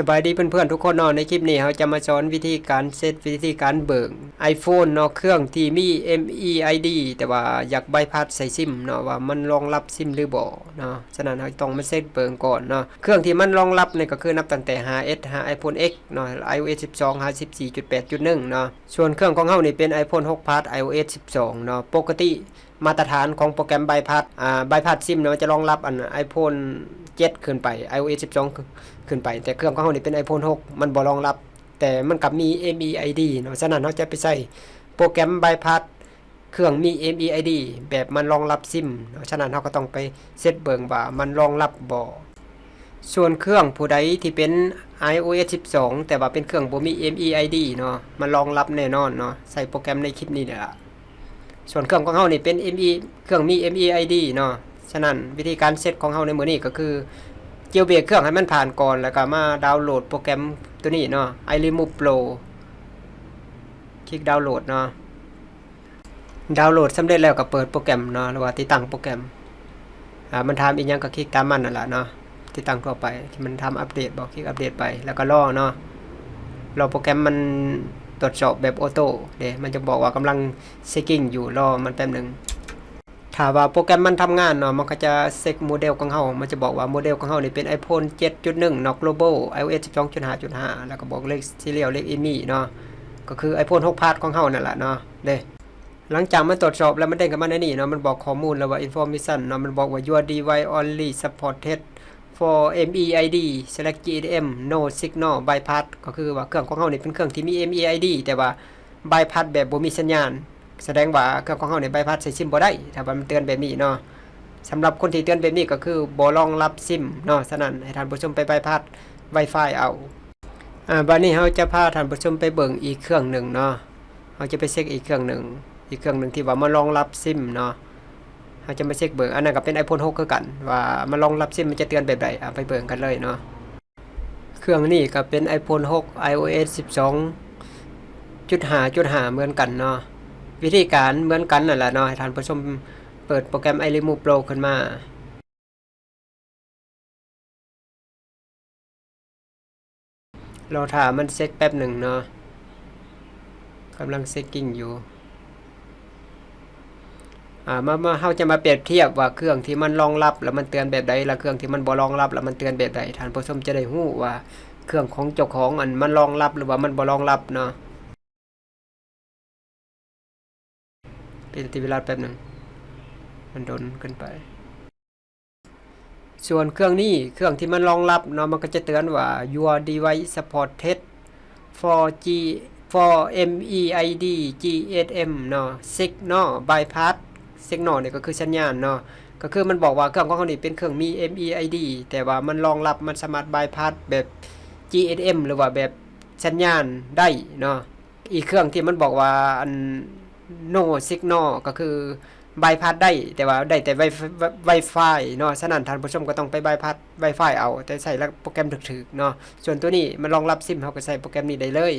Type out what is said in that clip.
สบายดีเพื่อนๆทุกคนเนาะในคลิปนี้เราจะมาสอนวิธีการเซตวิธีการเบิก iPhone เนาะเครื่องที่มี MEID แต่ว่าอยากใบพัดใส่ซิมเนาะว่ามันรองรับซิมหรือบ่เนาะฉะนั้นเราต้องมาเซตเบิกก่อนเนาะเครื่องที่มันรองรับเนี่ยก็คือนับตั้งแต่ 5S 5 iPhone X เนาะ iOS 12 54.8.1เนาะส่วนเครื่องของเฮานี่เป็น iPhone 6 Plus iOS 12เนาะปกติมาตรฐานของโปรแกรมใบพัดอ่าใบพัดซิมเนาะจะรองรับอัน iPhone 7ขึ้นไป iOS 12 ขึ้นไป แต่เครื่องของเรานี่เป็น iPhone 6 มันบ่รองรับ แต่มันกับมี MEID เนาะฉะนั้นเราจะไปใส่โปรแกรม bypass เครื่องมี MEID แบบมันรองรับซิมเนาะฉะนั้นเราก็ต้องไปเซตเบิ่งว่ามันรองรับบ่ส่วนเครื่องผู้ใดที่เป็น iOS 12 แต่ว่าเป็นเครื่องบ่มี MEID เนาะมันรองรับแน่นอนเนาะใส่โปรแกรมในคลิปนี้นี่แหละส่วนเครื่องของเรานี่เป็น ME เครื่องมี MEID เนาะ ฉะนั้นวิธีการเซตของเราในมือนี้ก็คือเจียวเบรกเครื่องให้มันผ่านก่อนแล้วก็มาดาวน์โหลดโปรแกรมตัวนี้เนาะ iRemove Pro คลิกดาวน์โหลดเนาะดาวน์โหลดสำเร็จแล้วก็เปิดโปรแกรมเนาะหรือว่าติดตั้งโปรแกรมอ่ามันทำอีกอย่างก็คลิกตามมันนั่นแหละเนาะติดตั้งทั่วไปที่มันทำอัปเดตบอกคลิกอัปเดตไปแล้วก็รอเนาะรอโปรแกรมมันตรวจสอบแบบออโต้เดี๋ยวมันจะบอกว่ากำลังเช็คกิ้งอยู่รอมันแป๊บหนึ่ง ถ้าว่าโปรแกรมมันทำงานเนาะมันก็จะเซ็กโมเดลของเฮามันจะบอกว่าโมเดลของเฮานี่เป็น iPhone 7.1เนาะ Global iOS 12.5.5 แล้วก็บอกเลขซีเรียลเลขอีมี่เนาะก็คือ iPhone 6 Plus ของเฮานั่นแหละเนาะเด้หลังจากมันตรวจสอบแล้วมันเด้งกับมันในนี่เนาะมันบอกข้อมูลแล้วว่า information เนาะมันบอกว่า your device only supported for MEID select GDM no signal bypass ก็คือว่าเครื่องของเฮานี่เป็นเครื่องที่มี MEID แต่ว่า bypass แบบบ่มีสัญญาณ แสดงว่าเครื่องของเฮาเนี่ยใบพัดใส่ซิมบ่ได้ ถ้ามันเตือนแบบนี้เนาะสำหรับคนที่เตือนแบบนี้ก็คือบ่รองรับซิมเนาะฉะนั้นให้ท่านผู้ชมไปใบพัด Wi-Fi เอาอ่าบัดนี้เฮาจะพาท่านผู้ชมไปเบิ่งอีกเครื่องหนึ่งเนาะเฮาจะไปเช็คอีกเครื่องหนึ่งอีกเครื่องหนึ่งที่ว่ามันรองรับซิมเนาะเฮาจะมาเช็คเบิ่งอันนั้นก็เป็น iPhone 6คือกัน ว่ามันรองรับซิมมันจะเตือนแบบใดอะไปเบิ่งกันเลยเนาะเครื่องนี้ก็เป็น iPhone 6 iOS 12.5.5เหมือนกันเนาะ วิธีการเหมือนกันนั่นแหละเนาะให้ท่านผู้ชมเปิดโปรแกรม iRemove Pro ขึ้นมาเราถามมันเซ็กแป๊บหนึ่งเนาะกำลังเซ็กกิ้งอยู่อ่ามามาเฮาจะมาเปรียบเทียบว่าเครื่องที่มันรองรับ แล้วมันเตือนแบบใดและเครื่องที่มันบ่รองรับ แล้วมันเตือนแบบใดท่านผู้ชมจะได้ฮู้ว่าเครื่องของเจ้าของอันมันรองรับหรือว่ามันบ่รองรับเนาะ เป็นทีเวลาแป๊บหนึ่งมันโดนเกินไป ส่วนเครื่องนี้เครื่องที่มันรองรับเนาะมันก็จะเตือนว่า your device supported for G for MEID GSM เนาะ signal bypass signal เนี่ยก็คือสัญญาณเนาะก็คือมันบอกว่าเครื่องของเขานี่เป็นเครื่องมี MEID แต่ว่ามันรองรับมันสามารถ bypass แบบ GSM หรือว่าแบบสัญญาณได้เนาะอีกเครื่องที่มันบอกว่าอัน no signal ก็คือบายพาสได้แต่ว่าได้แต่ไวไวไฟเนาะฉะนั้นท่านผู้ชมก็ต้องไปบายพาสไวไฟเอา แต่ใส่แล้วโปรแกรมถึกๆเนาะส่วนตัวนี้มันรองรับซิมเขาก็ใส่โปรแกรมนี้ได้เลย